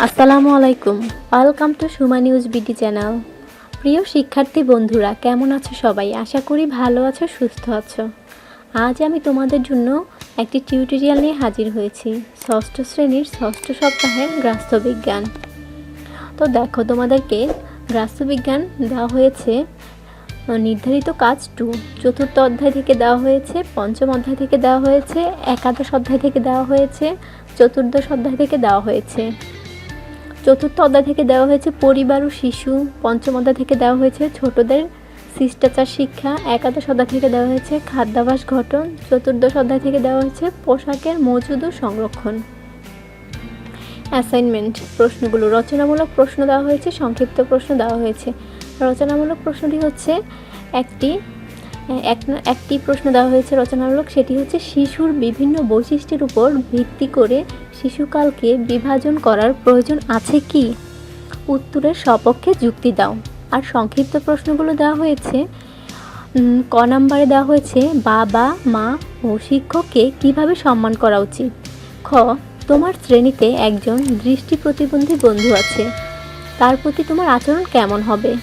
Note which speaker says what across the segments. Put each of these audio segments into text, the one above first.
Speaker 1: আসসালামু আলাইকুম। Welcome to Suma news BD channel প্রিয় শিক্ষার্থী বন্ধুরা, কেমন আছো সবাই? আশা করি ভালো আছো, সুস্থ আছো। আজ আমি তোমাদের জন্য একটি টিউটোরিয়াল নিয়ে হাজির হয়েছি। ষষ্ঠ শ্রেণির ষষ্ঠ সপ্তাহের গ্রাস্থবিজ্ঞান তো দেখো, তোমাদেরকে গ্রাস্থবিজ্ঞান দেওয়া হয়েছে নির্ধারিত কাজ টু। চতুর্থ অধ্যায় থেকে দেওয়া হয়েছে, পঞ্চম অধ্যায় থেকে দেওয়া হয়েছে, একাদশ অধ্যায় থেকে দেওয়া হয়েছে, চতুর্দশ অধ্যায় থেকে দেওয়া হয়েছে। চতুর্থ অধ্যায় থেকে দেওয়া হয়েছে পরিবার ও শিশু। পঞ্চম অধ্যায় থেকে দেওয়া হয়েছে ছোটদের শিষ্টাচার শিক্ষা। একাদশ অধ্যায় থেকে দেওয়া হয়েছে খাদ্যাভাস গঠন চতুর্দশ অধ্যায় থেকে দেওয়া হয়েছে পোশাকের মজুদ ও সংরক্ষণ। অ্যাসাইনমেন্ট প্রশ্নগুলো। রচনামূলক প্রশ্ন দেওয়া হয়েছে, সংক্ষিপ্ত প্রশ্ন দেওয়া হয়েছে। রচনামূলক প্রশ্নটি হচ্ছে একটি, এক, একটি প্রশ্ন দেওয়া হয়েছে রচনামূলক। সেটি হচ্ছে শিশুর বিভিন্ন বৈশিষ্ট্যের উপর ভিত্তি করে শিশুকালকে বিভাজন করার প্রয়োজন আছে কি? উত্তরের সপক্ষে যুক্তি দাও। আর সংক্ষিপ্ত প্রশ্নগুলো দেওয়া হয়েছে। ক নাম্বারে দেওয়া হয়েছে, বাবা, মা ও শিক্ষককে কীভাবে সম্মান করা উচিত? খ, তোমার শ্রেণীতে একজন দৃষ্টি প্রতিবন্ধী বন্ধু আছে। তার প্রতি তোমার আচরণ কেমন হবে?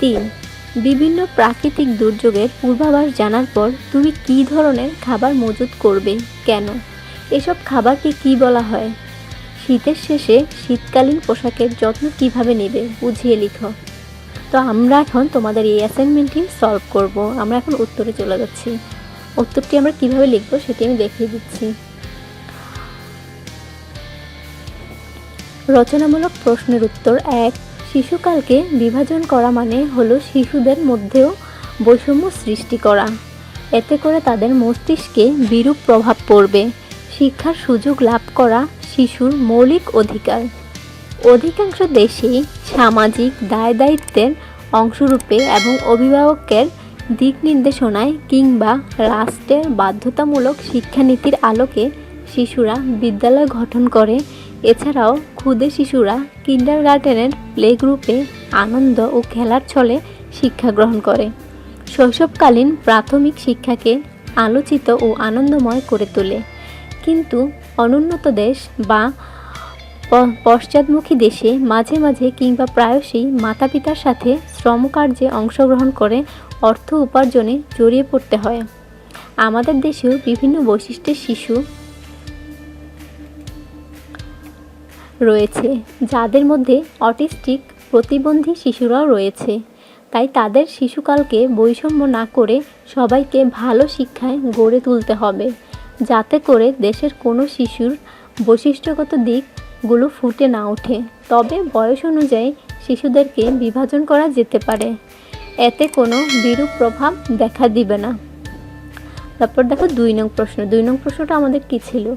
Speaker 1: তিন, বিভিন্ন প্রাকৃতিক দুর্যোগের পূর্বাভাস জানার পর তুমি কী ধরনের খাবার মজুত করবে? কেন? এসব খাবারকে কি বলা হয়? শীতের শেষে শীতকালীন পোশাকের যত্ন কীভাবে নেবে? বুঝিয়ে লিখো। তো আমরা এখন তোমাদের এই অ্যাসাইনমেন্টটি সলভ করব। আমরা এখন উত্তরে চলে যাচ্ছি। উত্তরটি আমরা কীভাবে লিখব সেটি আমি দেখিয়ে দিচ্ছি। রচনামূলক প্রশ্নের উত্তর এক, শিশুকালকে বিভাজন করা মানে হলো শিশুদের মধ্যেও বৈষম্য সৃষ্টি করা। এতে করে তাদের মস্তিষ্কে বিরূপ প্রভাব পড়বে। শিক্ষার সুযোগ লাভ করা শিশুর মৌলিক অধিকার। অধিকাংশ দেশেই সামাজিক দায় দায়িত্বের অংশরূপে এবং অভিভাবকের দিক নির্দেশনায় কিংবা রাষ্ট্রের বাধ্যতামূলক শিক্ষানীতির আলোকে শিশুরা বিদ্যালয় গঠন করে। এছাড়াও ক্ষুদে শিশুরা কিন্ডার গার্ডেনের প্লে গ্রুপে আনন্দ ও খেলার ছলে শিক্ষা গ্রহণ করে। শৈশবকালীন প্রাথমিক শিক্ষাকে আলোচিত ও আনন্দময় করে তোলে। কিন্তু অনুন্নত দেশ বা পশ্চাদমুখী দেশে মাঝে মাঝে কিংবা প্রায়শই মাতা পিতার সাথে শ্রমকার্যে অংশগ্রহণ করে অর্থ উপার্জনে জড়িয়ে পড়তে হয়। আমাদের দেশেও বিভিন্ন বৈশিষ্ট্যের শিশু রয়েছে, যাদের মধ্যে অটিস্টিক প্রতিবন্ধী শিশুরাও রয়েছে। তাই তাদের শিশুকালকে বৈষম্য না করে সবাইকে ভালো শিক্ষায় গড়ে তুলতে হবে। যাতে করে দেশের কোনো শিশুর বৈশিষ্ট্যগত দিকগুলো ফুটে না ওঠে। তবে বয়স অনুযায়ী শিশুদেরকে বিভাজন করা যেতে পারে। এতে কোনো বিরূপ প্রভাব দেখা দিবে না। তারপর দেখো দুই নং প্রশ্ন। দুই নং প্রশ্নটা আমাদের কি ছিল?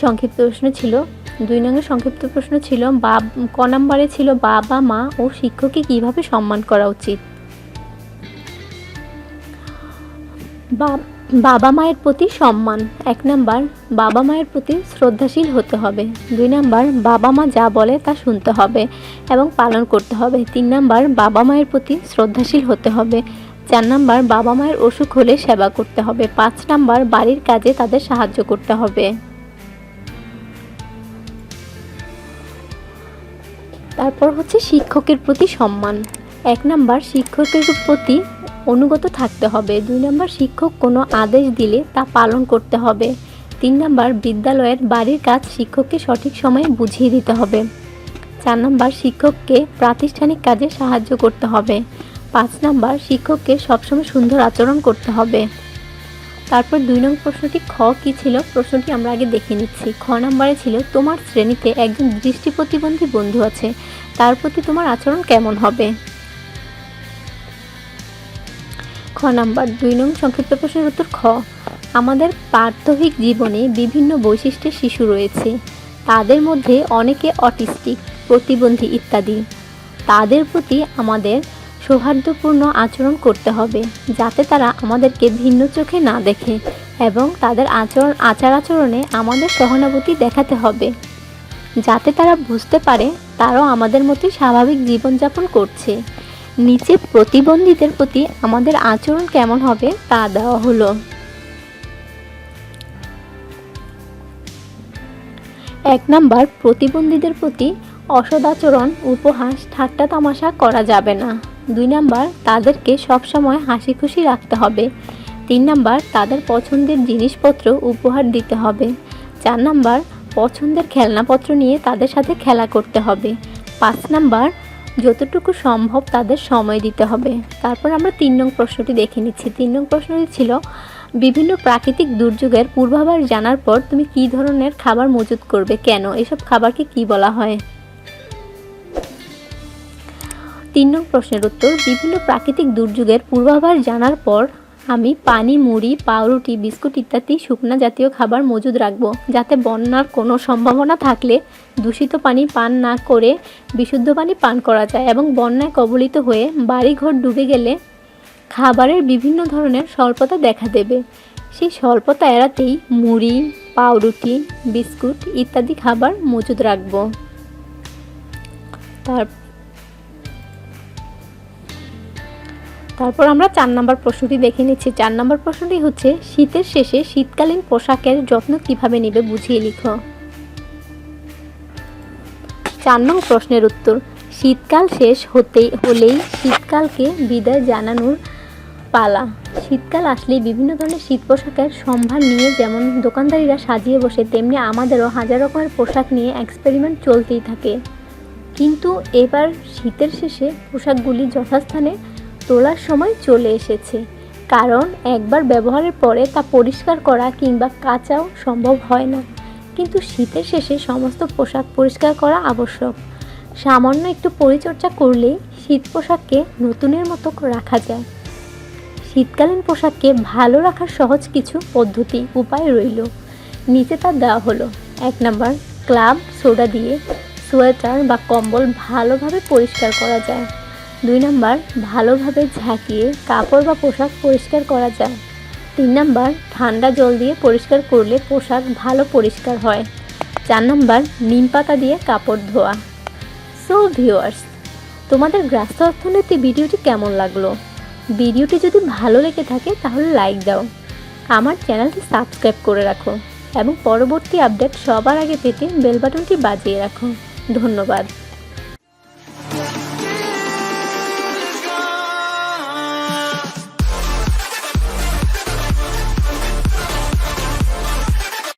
Speaker 1: সংক্ষিপ্ত প্রশ্ন ছিল। দুই নংয়ের সংক্ষিপ্ত প্রশ্ন ছিল বা ক নাম্বারে ছিল বাবা, মা ও শিক্ষককে কীভাবে সম্মান করা উচিত? বাবা মায়ের প্রতি সম্মান। এক নাম্বার, বাবা মায়ের প্রতি শ্রদ্ধাশীল হতে হবে। দুই নাম্বার, বাবা মা যা বলে তা শুনতে হবে এবং পালন করতে হবে। তিন নাম্বার, বাবা মায়ের প্রতি শ্রদ্ধাশীল হতে হবে। চার নাম্বার, বাবা মায়ের অসুখ হলে সেবা করতে হবে। পাঁচ নাম্বার, বাড়ির কাজে তাদের সাহায্য করতে হবে। তারপর হচ্ছে শিক্ষকের প্রতি সম্মান। এক নাম্বার, শিক্ষকের প্রতি অনুগত থাকতে হবে। দুই নম্বর, শিক্ষক কোনো আদেশ দিলে তা পালন করতে হবে। তিন নম্বর, বিদ্যালয়ের বাড়ির কাজ শিক্ষককে সঠিক সময়ে বুঝিয়ে দিতে হবে। চার নম্বর, শিক্ষককে প্রাতিষ্ঠানিক কাজে সাহায্য করতে হবে। পাঁচ নাম্বার, শিক্ষককে সবসময় সুন্দর আচরণ করতে হবে। তারপর দুই নম্বর প্রশ্নটি, খ কি ছিল? প্রশ্নটি আমরা আগে দেখে নিচ্ছি। খ নাম্বারে ছিল, তোমার শ্রেণীতে একজন দৃষ্টি প্রতিবন্ধী বন্ধু আছে। তার প্রতি তোমার আচরণ কেমন হবে? খ নাম্বার দুই নং সংক্ষিপ্ত প্রশ্নের উত্তর খ। আমাদের প্রাত্যহিক জীবনে বিভিন্ন বৈশিষ্ট্যের শিশু রয়েছে। তাদের মধ্যে অনেকে অটিস্টিক, প্রতিবন্ধী ইত্যাদি। তাদের প্রতি আমাদের সৌহার্দ্যপূর্ণ আচরণ করতে হবে, যাতে তারা আমাদেরকে ভিন্ন চোখে না দেখে এবং তাদের আচরণ, আচার আচরণে আমাদের সহানুভূতি দেখাতে হবে। যাতে তারা বুঝতে পারে, তারাও আমাদের মতোই স্বাভাবিক জীবনযাপন করছে। নিচে প্রতিবন্ধীদের প্রতি আমাদের আচরণ কেমন হবে তা দেওয়া হলো। এক নাম্বার, প্রতিবন্ধীদের প্রতি অসদাচরণ, উপহাস, ঠাট্টা তামাশা করা যাবে না। দুই নাম্বার, তাদেরকে সবসময় হাসি খুশি রাখতে হবে। তিন নাম্বার, তাদের পছন্দের জিনিসপত্র উপহার দিতে হবে। চার নাম্বার, পছন্দের খেলনাপত্র নিয়ে তাদের সাথে খেলা করতে হবে। পাঁচ নাম্বার যতটুকু সম্ভব তাদের সময় দিতে হবে। তারপর আমরা তিন নং প্রশ্নটি দেখে নিচ্ছি। তিন নং প্রশ্নটি ছিল, বিভিন্ন প্রাকৃতিক দুর্যোগের পূর্বাভাস জানার পর তুমি কি ধরনের খাবার মজুত করবে, কেন? এসব খাবারকে কি বলা হয়? তিন নং প্রশ্নের উত্তর, বিভিন্ন প্রাকৃতিক দুর্যোগের পূর্বাভাস জানার পর আমি পানি, মুড়ি, পাউরুটি, বিস্কুট ইত্যাদি শুকনা জাতীয় খাবার মজুদ রাখব, যাতে বন্যার কোনো সম্ভাবনা থাকলে দূষিত পানি পান না করে বিশুদ্ধ পানি পান করা যায় এবং বন্যায় কবলিত হয়ে বাড়িঘর ডুবে গেলে খাবারের বিভিন্ন ধরনের স্বল্পতা দেখা দেবে। সেই স্বল্পতা এড়াতেই মুড়ি, পাউরুটি, বিস্কুট ইত্যাদি খাবার মজুদ রাখব। তার তারপর আমরা চার নম্বর প্রশ্নটি দেখে নিচ্ছি। চার নম্বর প্রশ্নটি হচ্ছে, শীতের শেষে শীতকালীন পোশাকের যত্ন কীভাবে নেবে বুঝিয়ে লিখো। চার নং প্রশ্নের উত্তর, শীতকাল শেষ হতেই হলেই শীতকালকে বিদায় জানানোর পালা। শীতকাল আসলেই বিভিন্ন ধরনের শীত পোশাকের সম্ভার নিয়ে যেমন দোকানদারিরা সাজিয়ে বসে, তেমনি আমাদেরও হাজার রকমের পোশাক নিয়ে এক্সপেরিমেন্ট চলতেই থাকে। কিন্তু এবার শীতের শেষে পোশাকগুলি যথাস্থানে তোলার সময় চলে এসেছে। কারণ একবার ব্যবহারের পরে তা পরিষ্কার করা কিংবা কাচাও সম্ভব হয় না। কিন্তু শীতের শেষে সমস্ত পোশাক পরিষ্কার করা আবশ্যক। সামান্য একটু পরিচর্যা করলেই শীত পোশাককে নতুনের মতো রাখা যায়। শীতকালীন পোশাককে ভালো রাখার সহজ কিছু পদ্ধতি, উপায় রইল। নিচে তা দেওয়া হলো। এক নাম্বার, ক্লাব, সোডা দিয়ে সোয়েটার বা কম্বল ভালোভাবে পরিষ্কার করা যায়। দুই নাম্বার, ভালোভাবে ঝাঁকিয়ে কাপড় বা পোশাক পরিষ্কার করা যায়। তিন নাম্বার, ঠান্ডা জল দিয়ে পরিষ্কার করলে পোশাক ভালো পরিষ্কার হয়। চার নাম্বার, নিম পাতা দিয়ে কাপড় ধোয়া। সো ভিউয়ার্স তোমাদের গ্রাস্য অর্থনীতি ভিডিওটি কেমন লাগল? ভিডিওটি যদি ভালো লেগে থাকে, তাহলে লাইক দাও। আমার চ্যানেলটি সাবস্ক্রাইব করে রাখো এবং পরবর্তী আপডেট সবার আগে পেতে বেল বাটনটি বাজিয়ে রাখো। ধন্যবাদ।